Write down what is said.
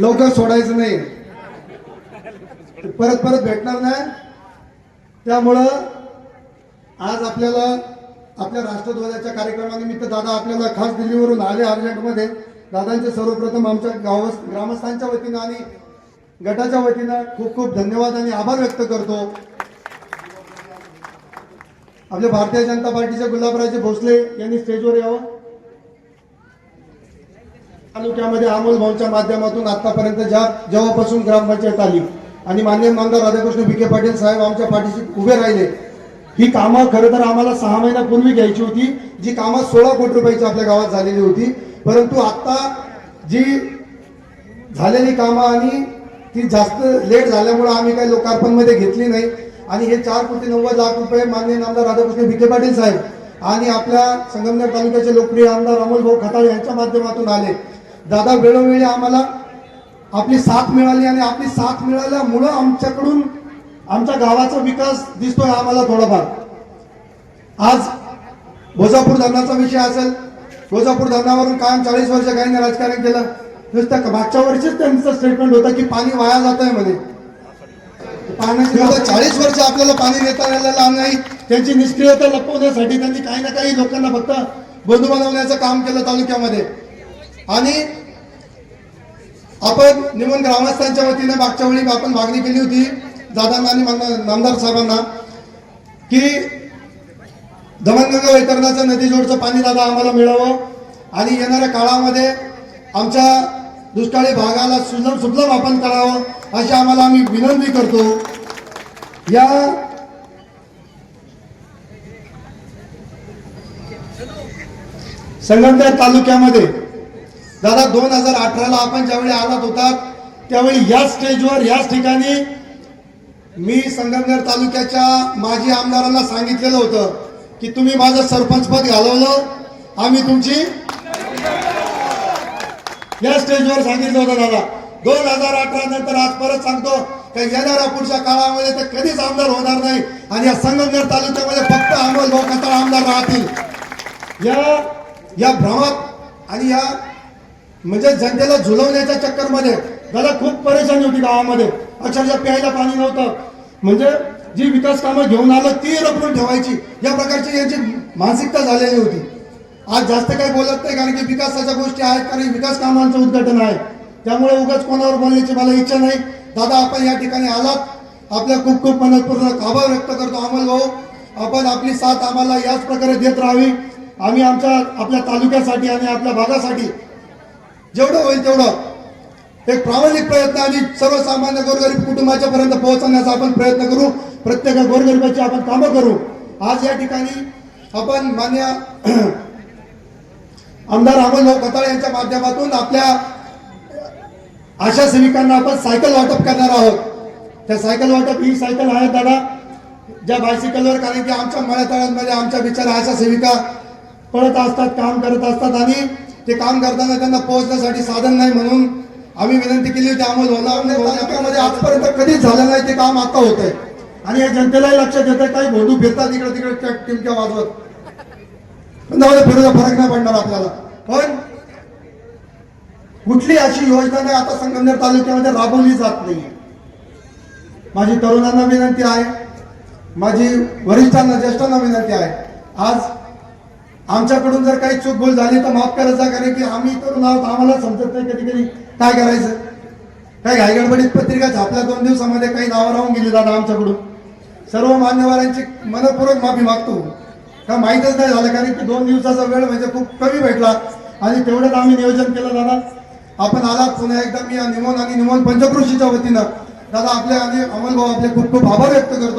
लवकर सोडायचं नाही. परत परत भेटणार नाही. त्यामुळं आज आपल्याला आपल्या राष्ट्रध्वजाच्या कार्यक्रमानिमित्त दादा आपल्याला खास दिल्लीवरून आले अर्जंटमध्ये. दादांचे सर्वप्रथम आमच्या गाव ग्रामस्थांच्या वतीनं आणि गटाच्या वतीनं खूप खूप धन्यवाद आणि आभार व्यक्त करतो. आपल्या भारतीय जनता पार्टीचे गुलाबराजे भोसले यांनी स्टेजवर यावं. तालुक्यामध्ये अमोल भाऊच्या माध्यमातून आतापर्यंत ज्या जेव्हापासून ग्रामपंचायत आली आणि मान्य आमदार राधाकृष्ण विखे पाटील साहेब आमच्या पाठीशी उभे राहिले ही कामं खरं तर आम्हाला सहा महिन्यापूर्वी घ्यायची होती जी कामं सोळा कोटी रुपयाची आपल्या गावात झालेली होती परंतु आत्ता जी झालेली कामं आणि ती जास्त लेट झाल्यामुळं आम्ही काही लोकार्पणमध्ये घेतली नाही आणि हे चार कोटी नव्वद लाख रुपये मान्य आमदार राधाकृष्ण विखे पाटील साहेब आणि आपल्या संगमनेर तालुक्याचे लोकप्रिय आमदार अमोल भाऊ खताळे यांच्या माध्यमातून आले दादा वेळोवेळी आम्हाला आपली साथ मिळाली आणि आपली साथ मिळाल्यामुळं आमच्याकडून आमच्या गावाचा विकास दिसतोय आम्हाला थोडाफार. आज गोजापूर धरणाचा विषय असेल गोजापूर धरणावरून कायम चाळीस वर्ष काहींनी राजकारण केलं नुसतं मागच्या वर्षीच त्यांचं स्टेटमेंट होतं की पाणी वाया जात आहे मध्ये पाण्याची चाळीस वर्ष आपल्याला पाणी देता आलेलं नाही. त्यांची निष्क्रियता लपवण्यासाठी त्यांनी काही ना काही लोकांना फक्त बंधू बनवण्याचं काम केलं तालुक्यामध्ये. आणि आपण निमन ग्रामस्थांच्या वतीने मागच्या वेळी आपण मागणी केली होती दादांना आणि नामदार साहेबांना की दमणगंगा वैतरणाचं नदीजोडचं पाणी दादा आम्हाला मिळावं. आणि येणाऱ्या काळामध्ये आमच्या दुष्काळी भागाला सुलभ सुलभ आपण करावं अशी आम्हाला आम्ही विनंती करतो. या संगमनेर तालुक्यामध्ये दादा दोन हजार अठराला आपण ज्यावेळी आलात होतात त्यावेळी याच स्टेजवर याच ठिकाणी मी संगमनेर तालुक्याच्या माजी आमदारांना सांगितलेलं होतं की तुम्ही माझं सरपंच पद घालवलं. आम्ही तुमची या स्टेजवर सांगितलं होतं दादा. दोन हजार अठरा नंतर आज परत सांगतो का येणाऱ्या पुढच्या काळामध्ये ते कधीच आमदार होणार नाही आणि या संगमनेर तालुक्यामध्ये फक्त अमोल भाऊ कताळ आमदार राहतील. या या भ्रमात आणि या म्हणजे जनतेला झुलवण्याच्या चक्करमध्ये दादा खूप परेशानी होती गावामध्ये. अक्षरशः प्यायला पाणी नव्हतं. म्हणजे जी विकास कामं घेऊन आलं ती रपून ठेवायची. या प्रकारची यांची मानसिकता झालेली होती. आज जास्त काही बोलत नाही कारण की विकासाच्या गोष्टी आहेत कारण विकास कामांचं उद्घाटन आहे. त्यामुळे उगाच कोणावर बोलण्याची मला इच्छा नाही. दादा आपण या ठिकाणी आलात. आपल्या खूप खूप मनपूर्वक आभार व्यक्त करतो अमल भाऊ. आपण आपली साथ आम्हाला याच प्रकारे देत राहावी. आम्ही आमच्या आपल्या तालुक्यासाठी आणि आपल्या भागासाठी जेवढं होईल तेवढं. एक प्रामाणिक प्रयत्न आणि सर्वसामान्य गोरगरीब कुटुंबाच्या पर्यंत पोहोचवण्याचा आपण प्रयत्न करू. प्रत्येक गोरगरिबाची आपण कामं करू. आज या ठिकाणी आपण मान्य आमदार अमोलभाऊ कताळे यांच्या माध्यमातून आपल्या आशा सेविकांना आपण सायकल वाटप करणार आहोत. त्या सायकल वाटप ही सायकल आहे दादा ज्या बायसिकलवर कारण की आमच्या मळ्यातळ्यांमध्ये आमच्या बिचारा आशा सेविका पळत असतात काम करत असतात आणि ते काम करताना त्यांना पोहोचण्यासाठी साधन नाही म्हणून आम्ही विनंती केली होती अमोल भाऊला तालुक्यामध्ये आजपर्यंत कधीच झालं नाही ते काम आता होत आहे. आणि या जनतेलाही लक्षात येतं काही भोंडू फिरतात इकडे तिकडे टिमक्या वाजवत पण जाऊ फिरूचा फरक नाही पडणार आपल्याला. पण कुठली अशी योजना नाही आता संगमनेर तालुक्यामध्ये राबवली जात नाही माझी तरुणांना विनंती आहे माझी वरिष्ठांना ज्येष्ठांना विनंती आहे आज आमच्याकडून जर काही चूक भूल झाली तर माफ करायचा कारण की आम्ही तरुण आहोत आम्हाला समजत नाही कधी कधी काय करायचं? काही घाईगडबडीत पत्रिका छापल्या दोन दिवसामध्ये काही नावं राहून गेली दादा आमच्याकडून. सर्व मान्यवरांची मनपूर्वक माफी मागतो. का माहीतच नाही झालं कारण की दोन दिवसाचा वेळ म्हणजे खूप कमी भेटला. आणि तेवढंच आम्ही नियोजन केलं दादा. आपण आलात पुन्हा एकदा मी निमोन आणि निमोन पंचकृषीच्या वतीनं. दादा आपले आणि अमोल भाऊ आपले खूप खूप आभार व्यक्त करतो.